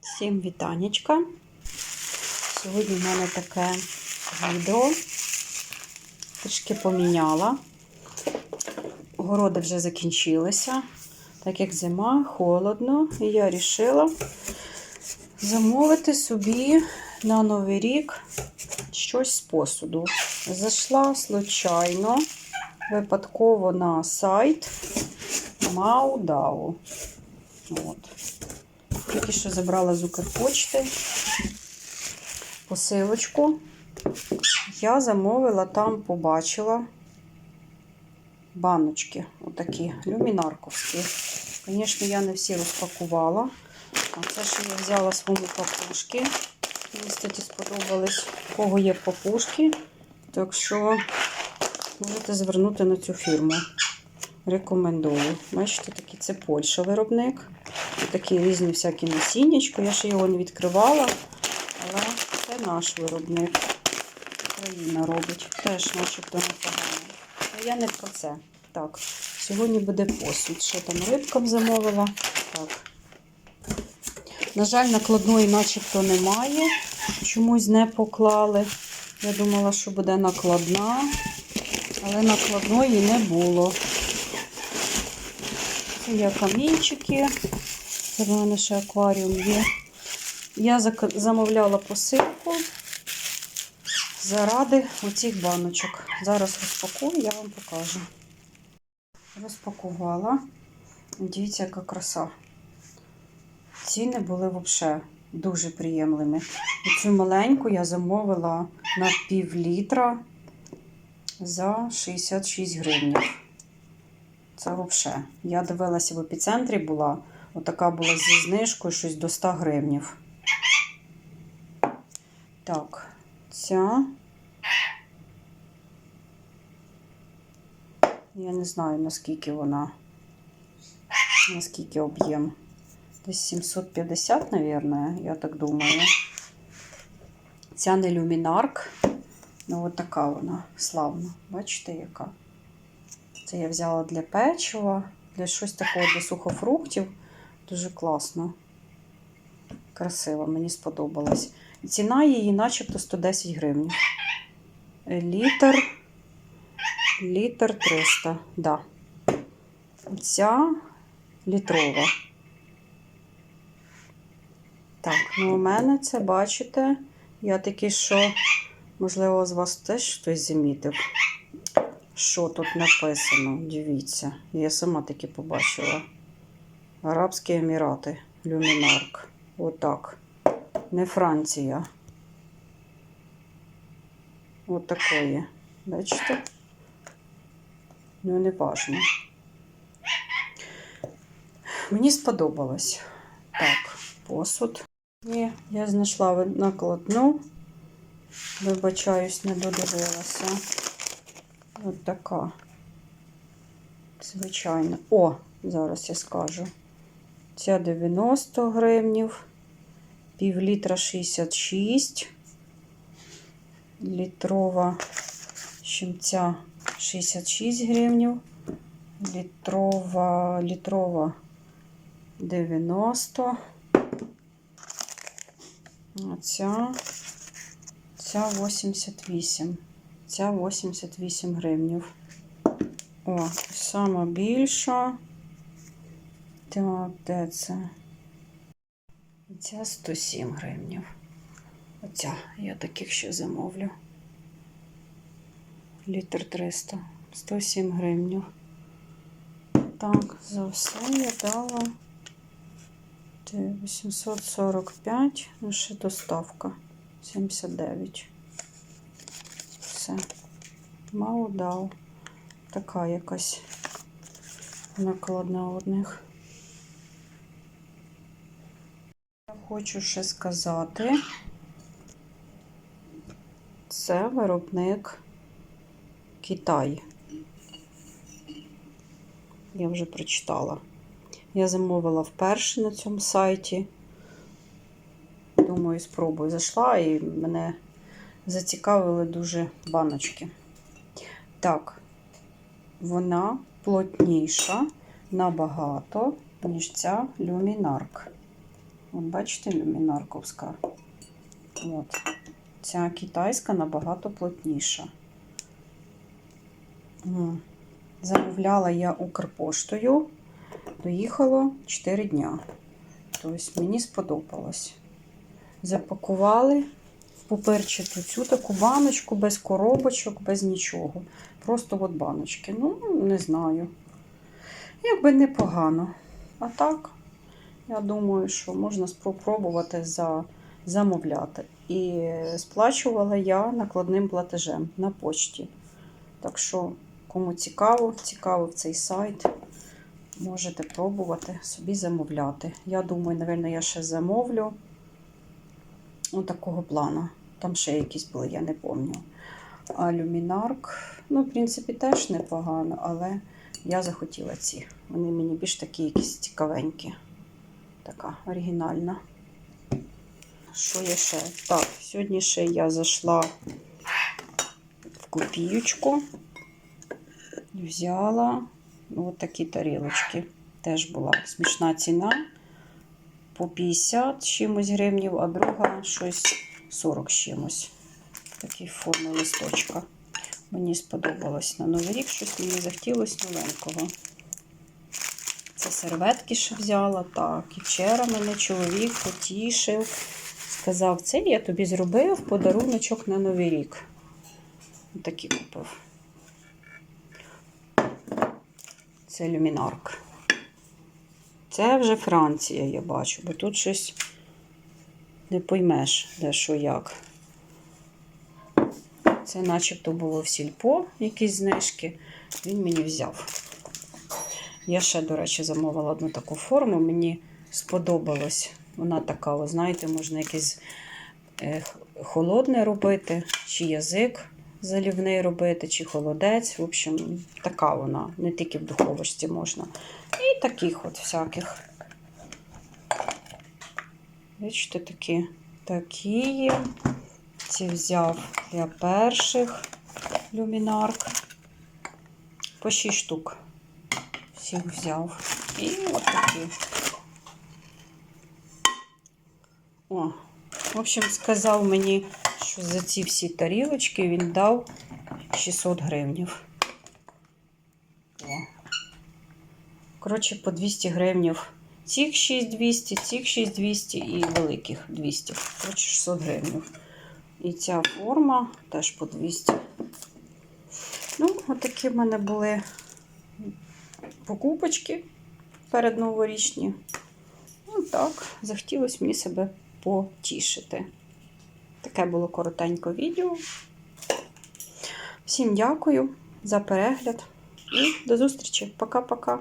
Всім вітанечка. Сьогодні в мене таке відео. Трішки поміняла. Городи вже закінчилися. Так як зима, холодно, і я вирішила замовити собі на Новий рік щось з посуду. Зайшла случайно, випадково на сайт Маудау. От. Тільки що забрала з Укрпочти посилочку. Я замовила, там побачила баночки, отакі, люмінарковські. Звісно, я не всі розпакувала. А це, що я взяла свої папушки. Мені, кстати, сподобались, у кого є папушки. Так що можете звернути на цю фірму. Рекомендую. Бачите, такий це Польща виробник. Такі різні всякі насіннячко. Я ще його не відкривала, але це наш виробник. Україна робить. Теж начебто непогано. Але я не про це. Так, сьогодні буде посуд. Що там рибкам замовила? Так. На жаль, накладної начебто немає. Чомусь не поклали. Я думала, що буде накладна, але накладної не було. Це є камінчики. Це в мене ще акваріум є. Я замовляла посилку заради оцих баночок. Зараз розпакую, я вам покажу. Розпакувала. Дивіться, яка краса. Ціни були взагалі дуже приємними. Цю маленьку я замовила на пів літра за 66 гривень. Це взагалі. Я дивилася в епіцентрі була. Отака була зі знижкою щось до 100 гривнів. Так, ця. Я не знаю, наскільки вона. Наскільки об'єм. Десь 750, мабуть, я так думаю. Ця не люмінарк. Ну, от така вона славна. Бачите, яка? Це я взяла для печива, для щось такого для сухофруктів. Дуже класно. Красиво, мені сподобалось. Ціна її начебто 110 гривень. Літр. Літр 300. Да. Ця літрова. Так, ну у мене це, бачите, я таки, що, можливо, з вас теж хтось замітив що тут написано. Дивіться, я сама таки побачила. Арабські Емірати, Люмінарк. Отак. Не Франція. От такої. Бачите? Ну, не важно. Мені сподобалось. Так, посуд. І я знайшла накладну. Вибачаюсь, не додивилася. От така. Звичайно. О, зараз я скажу. Ця 90 гривнів, пів літра 66, літрова щемця 66 гривнів, літрова, літрова 90. А ця, ця 88. Ця 88 гривнів. О, сама більша. Так, де це? Ця 107 гривнів. Оця, я таких ще замовлю. Літр 300. 107 гривнів. Так, за все я дала 845, ну ще доставка 79 все. Мало дав. Така якась накладна одних. Я хочу ще сказати, це виробник Китай. Я вже прочитала. Я замовила вперше на цьому сайті. Думаю, спробую. Зайшла і мене зацікавили дуже баночки. Так, вона плотніша набагато, ніж ця люмінарк. От бачите, люмінарковська. От. Ця китайська набагато плотніша. Замовляла я Укрпоштою. Доїхало 4 дня. Тобто мені сподобалось. Запакували в пуперчату цю таку баночку без коробочок, без нічого. Просто от баночки. Ну, не знаю. Якби непогано. А так, я думаю, що можна спробувати за, замовляти. І сплачувала я накладним платежем на почті. Так що, кому цікаво, цікавий цей сайт, можете пробувати собі замовляти. Я думаю, напевно, я ще замовлю такого плану. Там ще якісь були, я не пам'ятаю. А люмінарк, ну, в принципі, теж непогано, але я захотіла ці. Вони мені більш такі якісь цікавенькі. Така оригінальна. Що є ще? Так, сьогодні ще я зайшла в копіючку. Взяла от такі тарілочки. Теж була смішна ціна. По 50 чимось гривнів, а друга щось 40 з чимось. Такий форми листочка. Мені сподобалось на Новий рік, щось мені захотілося новенького. Це серветки ще взяла. Так, і вчора мене чоловік потішив. Сказав, це я тобі зробив подаруночок на Новий рік. Такі купив. Це люмінарк. Це вже Франція, я бачу, бо тут щось не поймеш, де що як. Це начебто було в сільпо, якісь знижки. Він мені взяв. Я ще, до речі, замовила одну таку форму. Мені сподобалось. Вона така, ви знаєте, можна якесь е, холодне робити, чи язик залівний робити, чи холодець. В общем, така вона, не тільки в духовочці можна. І таких от всяких. Бачите, такі, такі. Ці взяв для перших люмінарк. По 6 штук. Всіх взяв. І от такі. О, в общем, сказав мені, що за ці всі тарілочки він дав 600 гривнів. О. Коротше, по 200 гривнів. Цих 6200, цих 6200 і великих 200. Коротше, 600 гривнів. І ця форма теж по 200. Ну, отакі в мене були покупочки перед новорічні. Ну так, захотілося мені себе потішити. Таке було коротеньке відео. Всім дякую за перегляд і до зустрічі. Пока-пока.